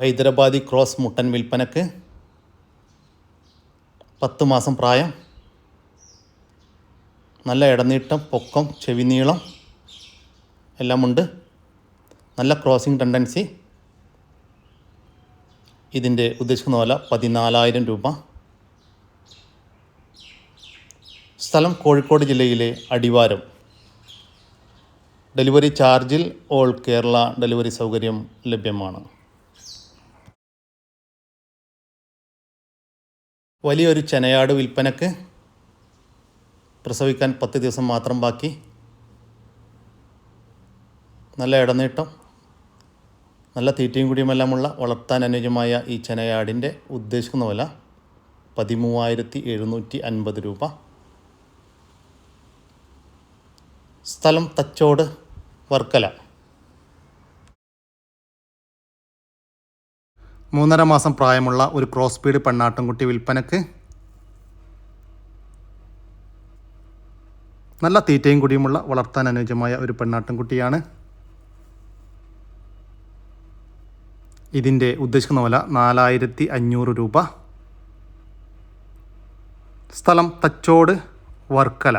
Hyderabadi cross മുട്ടൻ വിൽപ്പനക്ക് പത്ത് മാസം പ്രായം. നല്ല ഇടനീട്ടം പൊക്കം ചെവിനീളം എല്ലാമുണ്ട്. നല്ല ക്രോസിംഗ് ടെൻഡൻസി. ഇതിന്റെ ഉദ്ദേശിക്കുന്ന വില പതിനാലായിരം രൂപ. സ്ഥലം കോഴിക്കോട് ജില്ലയിലെ അടിവാരം. ഡെലിവറി ചാർജിൽ ഓൾ കേരള ഡെലിവറി സൗകര്യം ലഭ്യമാണ്. വലിയൊരു ചെനയാട് വിൽപ്പനക്ക് പ്രസവിക്കാൻ പത്ത് ദിവസം മാത്രം ബാക്കി. നല്ല ഇടനീട്ടം നല്ല തീറ്റയും കുടിയുമെല്ലാമുള്ള വളർത്താൻ അനുയോജ്യമായ ഈ ചെനയാടിന്റെ ഉദ്ദേശിക്കുന്ന വില പതിമൂവായിരത്തി എഴുന്നൂറ്റി അൻപത് രൂപ. സ്ഥലം തച്ചോട് വർക്കല. മൂന്നര മാസം പ്രായമുള്ള ഒരു ക്രോസ് സ്പീഡ് പെണ്ണാട്ടുംകുട്ടി വിൽപ്പനക്ക് നല്ല തീറ്റയും കുടിയുമുള്ള വളർത്താൻ അനുയോജ്യമായ ഒരു പെണ്ണാട്ടുംകുട്ടിയാണ്. ഇതിന്റെ ഉദ്ദേശിക്കുന്ന വില നാലായിരത്തി അഞ്ഞൂറ് രൂപ. സ്ഥലം തച്ചോട് വർക്കല.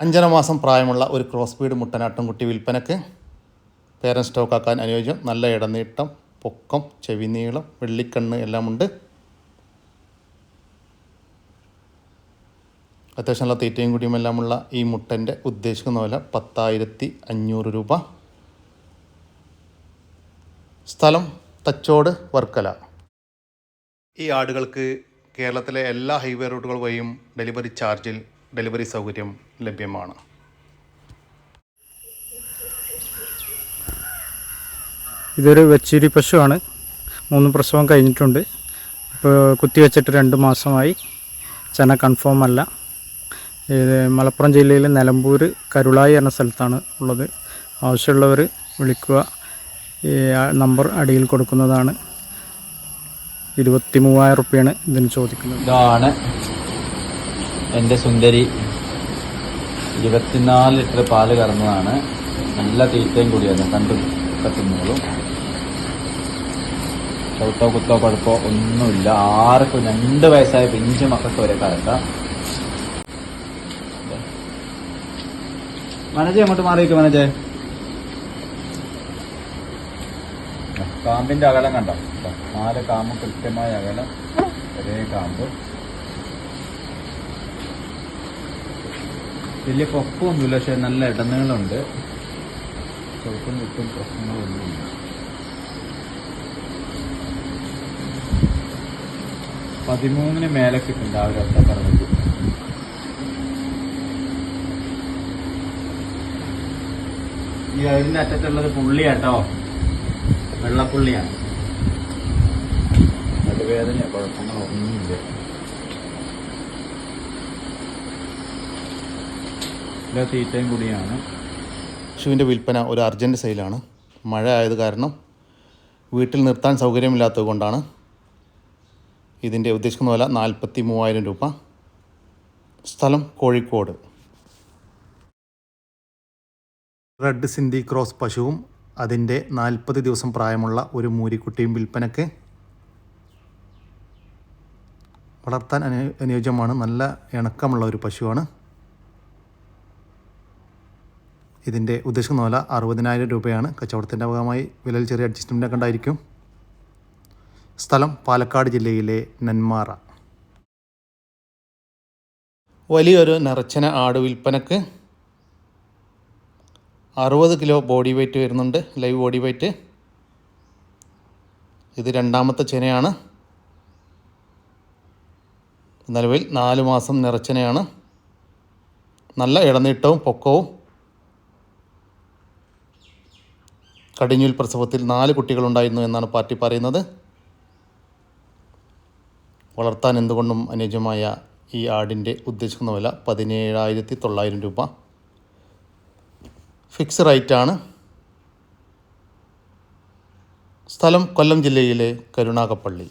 അഞ്ചര മാസം പ്രായമുള്ള ഒരു ക്രോസ് ബീഡ് മുട്ടനാട്ടുംകുട്ടി വിൽപ്പനക്ക് പേരൻ സ്റ്റോക്കാക്കാൻ അനുയോജ്യം നല്ല ഇടനീട്ടം പൊക്കം ചെവിനീളം വെള്ളിക്കണ്ണ് എല്ലാമുണ്ട്. അത്യാവശ്യം നല്ല തീറ്റയും കുടിയും എല്ലാമുള്ള ഈ മുട്ടന്റെ ഉദ്ദേശിക്കുന്ന വില പത്തായിരത്തി അഞ്ഞൂറ് രൂപ. സ്ഥലം തച്ചോട് വർക്കല. ഈ ആടുകൾക്ക് കേരളത്തിലെ എല്ലാ ഹൈവേ റൂട്ടുകൾ വഴിയും ഡെലിവറി ചാർജിൽ ഡെലിവറി സൗകര്യം ലഭ്യമാണ്. ഇതൊരു വെച്ചൂരി പശുവാണ്. മൂന്ന് പ്രസവം കഴിഞ്ഞിട്ടുണ്ട്. ഇപ്പോൾ കുത്തിവെച്ചിട്ട് രണ്ട് മാസമായി. ചന കൺഫേം അല്ല. ഇത് മലപ്പുറം ജില്ലയിലെ നിലമ്പൂർ കരുളായി എന്ന സ്ഥലത്താണ് ഉള്ളത്. ആവശ്യമുള്ളവർ വിളിക്കുക. ഈ നമ്പർ അടിയിൽ കൊടുക്കുന്നതാണ്. ഇരുപത്തി മൂവായിരം റുപ്യാണ് ഇതിന് ചോദിക്കുന്നത്. ഇതാണ് എന്റെ സുന്ദരി. ഇരുപത്തിനാല് ലിറ്റർ പാൽ കറന്നതാണ്. നല്ല തീറ്റയും കൂടിയാണ്. കണ്ടു. കത്തുന്നോളും ചവിട്ടോ കുത്തോ കുഴപ്പമോ ഒന്നുമില്ല. ആർക്കും രണ്ട് വയസ്സായ പിഞ്ചു മക്കൾക്ക് വരെ കറക്കാം മനജെ അങ്ങോട്ട് മാറിയിരിക്കും മനജെ. കാമ്പിന്റെ അകലം കണ്ടോ? നാല് കാമ്പ് കൃത്യമായ അകലം. ഒരേ കാമ്പ്. വലിയ പൊക്കമൊന്നുമില്ല പക്ഷെ നല്ല ഇടനീളമുണ്ട്. ചവിട്ടും കുത്തും പ്രശ്നങ്ങളൊന്നുമില്ല. പതിമൂന്നിന് മേലെ കിട്ടും രാവിലെ ഒറ്റ പറഞ്ഞത്. ഈ അതിന്റെ അറ്റത്തുള്ളത് പുള്ളിയാട്ടോ. വെള്ളപ്പുള്ളിയാണ്. നടുവേദന കുഴപ്പങ്ങളോ ഒന്നുമില്ല ഇത് തീറ്റയും കൂടിയാണ്. പശുവിന്റെ വിൽപ്പന ഒരു അർജന്റ് സെയിലാണ്. മഴ ആയത് കാരണം വീട്ടിൽ നിർത്താൻ സൗകര്യമില്ലാത്തത് കൊണ്ടാണ് ഇതിന്റെ ഉദ്ദേശിക്കുന്ന വില നാൽപ്പത്തി മൂവായിരം രൂപ. സ്ഥലം കോഴിക്കോട്. റെഡ് സിന്ധി ക്രോസ് പശുവും അതിന്റെ നാൽപ്പത് ദിവസം പ്രായമുള്ള ഒരു മൂരിക്കുട്ടിയും വിൽപ്പനക്ക് വളർത്താൻ അനു അനുയോജ്യമാണ്. നല്ല ഇണക്കമുള്ള ഒരു പശുവാണ്. ഇതിന്റെ ഉദ്ദേശിക്കുന്ന വില അറുപതിനായിരം രൂപയാണ്. കച്ചവടത്തിന്റെ ഭാഗമായി വിലയിൽ ചെറിയ അഡ്ജസ്റ്റ്മെന്റ് ഉണ്ടായിരിക്കും. സ്ഥലം പാലക്കാട് ജില്ലയിലെ നെന്മാറ. വലിയൊരു നിറച്ചന ആട് വിൽപ്പനക്ക് അറുപത് കിലോ ബോഡി വെയ്റ്റ് വരുന്നുണ്ട്. ലൈവ് ബോഡി വെയ്റ്റ് ഇത് രണ്ടാമത്തെ ചെനയാണ്. നിലവിൽ നാല് മാസം നിറച്ചനയാണ്. നല്ല ഇടനീട്ടവും പൊക്കവും കടിഞ്ഞൂൽ പ്രസവത്തിൽ നാല് കുട്ടികളുണ്ടായിരുന്നു എന്നാണ് പാർട്ടി പറയുന്നത്. വളർത്താൻ എന്തുകൊണ്ടും അനുയോജ്യമായ ഈ ആടിന്റെ ഉദ്ദേശിക്കുന്ന വില പതിനേഴായിരത്തി തൊള്ളായിരം രൂപ. ഫിക്സ് റേറ്റാണ്. സ്ഥലം കൊല്ലം ജില്ലയിലെ കരുണാകപ്പള്ളി.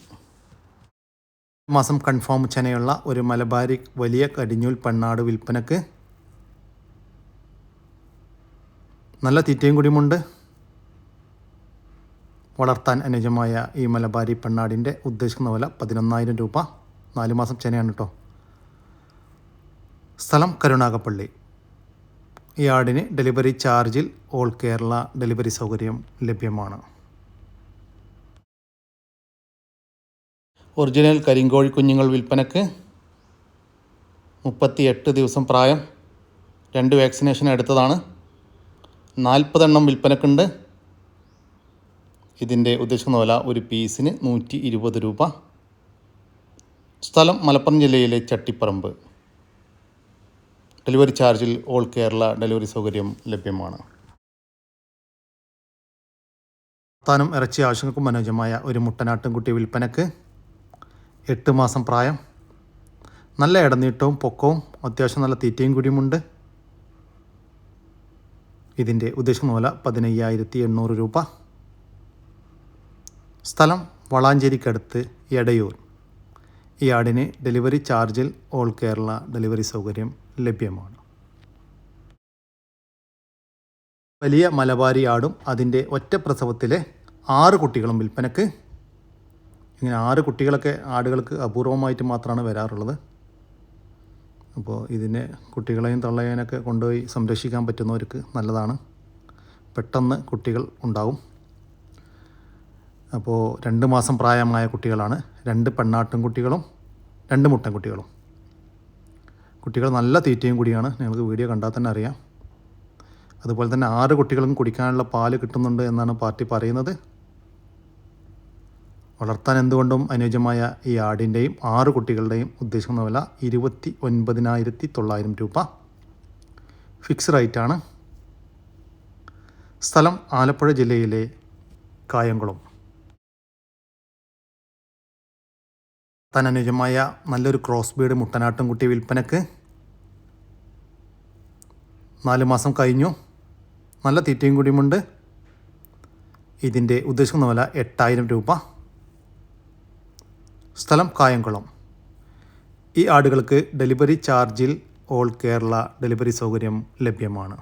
മാസം കൺഫേം ചെനയുള്ള ഒരു മലബാരി വലിയ കടിഞ്ഞൂൽ പെണ്ണാട് വിൽപ്പനക്ക് നല്ല തീറ്റയും കുടിയുമുണ്ട്. വളർത്താൻ അനുജമായ ഈ മലബാരി പെണ്ണാടിന്റെ ഉദ്ദേശിക്കുന്ന വില പതിനൊന്നായിരം രൂപ. നാല് മാസം ചെനയാണ് കേട്ടോ സ്ഥലം കരുണാകപ്പള്ളി. ഈ ആടിന് ഡെലിവറി ചാർജിൽ ഓൾ കേരള ഡെലിവറി സൗകര്യം ലഭ്യമാണ്. ഒറിജിനൽ കരിങ്കോഴി കുഞ്ഞുങ്ങൾ വിൽപ്പനക്ക് മുപ്പത്തിയെട്ട് ദിവസം പ്രായം. രണ്ട് വാക്സിനേഷൻ എടുത്തതാണ്. നാൽപ്പതെണ്ണം വിൽപ്പനക്കുണ്ട്. ഇതിന്റെ ഉദ്ദേശിക്കുന്ന വില ഒരു പീസിന് നൂറ്റി ഇരുപത് രൂപ. സ്ഥലം മലപ്പുറം ജില്ലയിലെ ചട്ടിപ്പറമ്പ്. ഡെലിവറി ചാർജിൽ ഓൾ കേരള ഡെലിവറി സൗകര്യം ലഭ്യമാണ്. താനും ഇറച്ചി ആവശ്യങ്ങൾക്കും അനുയോജ്യമായ ഒരു മുട്ടനാട്ടുംകുട്ടി വിൽപ്പനക്ക് എട്ട് മാസം പ്രായം. നല്ല ഇടനീട്ടവും പൊക്കവും അത്യാവശ്യം നല്ല തീറ്റയും കൂടിയുമുണ്ട്. ഇതിന്റെ ഉദ്ദേശം മൂല പതിനയ്യായിരത്തി എണ്ണൂറ് രൂപ. സ്ഥലം വളാഞ്ചേരിക്കടുത്ത് എടയൂർ. ഈ ആടിന് ഡെലിവറി ചാർജിൽ ഓൾ കേരള ഡെലിവറി സൗകര്യം ലഭ്യമാണ്. വലിയ മലബാരി ആടും അതിന്റെ ഒറ്റ പ്രസവത്തിലെ ആറ് കുട്ടികളും വിൽപ്പനക്ക്. ഇങ്ങനെ ആറ് കുട്ടികളൊക്കെ ആടുകൾക്ക് അപൂർവമായിട്ട് മാത്രമാണ് വരാറുള്ളത്. അപ്പോൾ ഇതിനെ കുട്ടികളെയും തള്ളയേനൊക്കെ കൊണ്ടുപോയി സംരക്ഷിക്കാൻ പറ്റുന്നവർക്ക് നല്ലതാണ്. പെട്ടെന്ന് കുട്ടികൾ ഉണ്ടാവും. അപ്പോൾ രണ്ട് മാസം പ്രായമായ കുട്ടികളാണ്. രണ്ട് പെണ്ണാട്ടും കുട്ടികളും രണ്ട് മുട്ടൻ കുട്ടികളും. കുട്ടികൾ നല്ല തീറ്റയും കൂടിയാണ്. നിങ്ങൾക്ക് വീഡിയോ കണ്ടാൽ തന്നെ അറിയാം. അതുപോലെ തന്നെ ആറ് കുട്ടികളും കുടിക്കാനുള്ള പാൽ കിട്ടുന്നുണ്ട് എന്നാണ് പാർട്ടി പറയുന്നത്. വളർത്താൻ എന്തുകൊണ്ടും അനുയോജ്യമായ ഈ ആടിന്റെയും ആറ് കുട്ടികളുടെയും ഉദ്ദേശിക്കുന്ന വില ഇരുപത്തി ഒൻപതിനായിരത്തി തൊള്ളായിരം രൂപ ഫിക്സ് റേറ്റാണ്. സ്ഥലം ആലപ്പുഴ ജില്ലയിലെ കായംകുളം. താൻ അനുയോജ്യമായ നല്ലൊരു ക്രോസ് ബീഡ് മുട്ടനാട്ടും കുട്ടി വിൽപ്പനക്ക് നാല് മാസം കഴിഞ്ഞു. നല്ല തീറ്റയും കൂടിയുമുണ്ട്. ഇതിന്റെ ഉദ്ദേശിക്കുന്ന വില എട്ടായിരം രൂപ. സ്ഥലം കായംകുളം. ഈ ആടുകൾക്ക് ഡെലിവറി ചാർജിൽ ഓൾ കേരള ഡെലിവറി സൗകര്യം ലഭ്യമാണ്.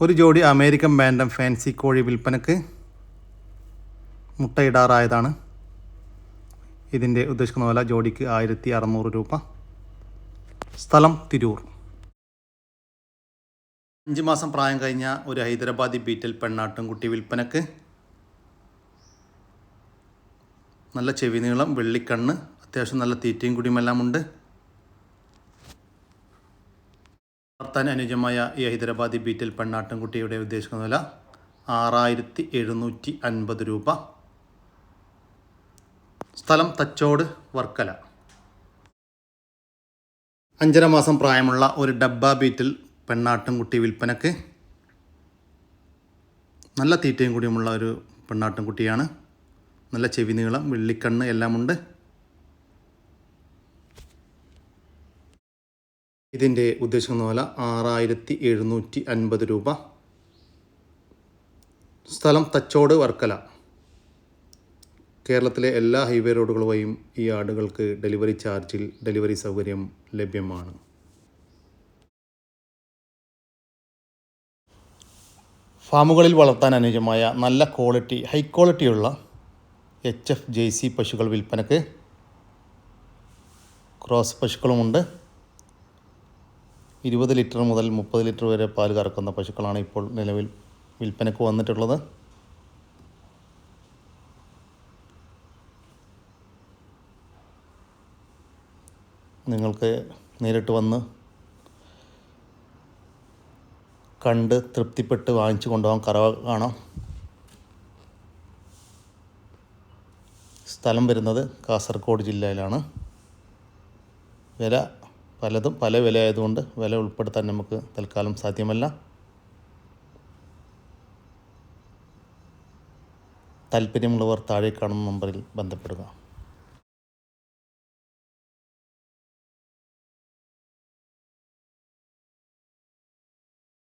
ഒരു ജോഡി അമേരിക്കൻ ബാൻഡം ഫാൻസി കോഴി വിൽപ്പനക്ക് മുട്ടയിടാറായതാണ്. ഇതിന്റെ ഉദ്ദേശിക്കുന്ന വില ജോഡിക്ക് ആയിരത്തി അറുന്നൂറ് രൂപ. സ്ഥലം തിരൂർ. അഞ്ച് മാസം പ്രായം കഴിഞ്ഞ ഒരു ഹൈദരാബാദി ബീറ്റൽ പെണ്ണാട്ടും കുട്ടി വിൽപ്പനക്ക് നല്ല ചെവി നീളം വെള്ളിക്കണ്ണ് അത്യാവശ്യം നല്ല തീറ്റയും കുടിയുമെല്ലാം ഉണ്ട്. വളർത്താൻ അനുജമായ ഈ ഹൈദരാബാദി ബീറ്റൽ പെണ്ണാട്ടും കുട്ടിയുടെ ഉദ്ദേശിക്കുന്ന വില ആറായിരത്തി എഴുന്നൂറ്റി അൻപത് രൂപ. സ്ഥലം തച്ചോട് വർക്കല. അഞ്ചര മാസം പ്രായമുള്ള ഒരു ഡബ്ബ ബീറ്റിൽ പെണ്ണാട്ടും കുട്ടി വിൽപ്പനക്ക് നല്ല തീറ്റയും കൂടിയുമുള്ള ഒരു പെണ്ണാട്ടും കുട്ടിയാണ് നല്ല ചെവി നീളം വെള്ളിക്കണ്ണ് എല്ലാമുണ്ട്. ഇതിന്റെ ഉദ്ദേശിക്കുന്ന വില ആറായിരത്തി എഴുന്നൂറ്റി അൻപത് രൂപ. സ്ഥലം തച്ചോട് വർക്കല. കേരളത്തിലെ എല്ലാ ഹൈവേ റോഡുകൾ വഴിയും ഈ ആടുകൾക്ക് ഡെലിവറി ചാർജിൽ ഡെലിവറി സൗകര്യം ലഭ്യമാണ്. ഫാമുകളിൽ വളർത്താൻ അനുയോജ്യമായ നല്ല ക്വാളിറ്റി ഹൈ ക്വാളിറ്റിയുള്ള എച്ച് എഫ് ജെ സി പശുക്കൾ വിൽപ്പനക്ക് ക്രോസ് പശുക്കളുമുണ്ട്. ഇരുപത് ലിറ്റർ മുതൽ മുപ്പത് ലിറ്റർ വരെ പാൽ കറക്കുന്ന പശുക്കളാണ് ഇപ്പോൾ നിലവിൽ വിൽപ്പനക്ക് വന്നിട്ടുള്ളത്. നിങ്ങൾക്ക് നേരിട്ട് വന്ന് കണ്ട് തൃപ്തിപ്പെട്ട് വാങ്ങിച്ചു കൊണ്ടുപോകാൻ കറവ കാണാം. സ്ഥലം വരുന്നത് കാസർഗോഡ് ജില്ലയിലാണ്. വില പലതും പല വില ആയതുകൊണ്ട് വില ഉൾപ്പെടുത്താൻ നമുക്ക് തൽക്കാലം സാധ്യമല്ല. താല്പര്യമുള്ളവർ താഴെ കാണുന്ന നമ്പറിൽ ബന്ധപ്പെടുക.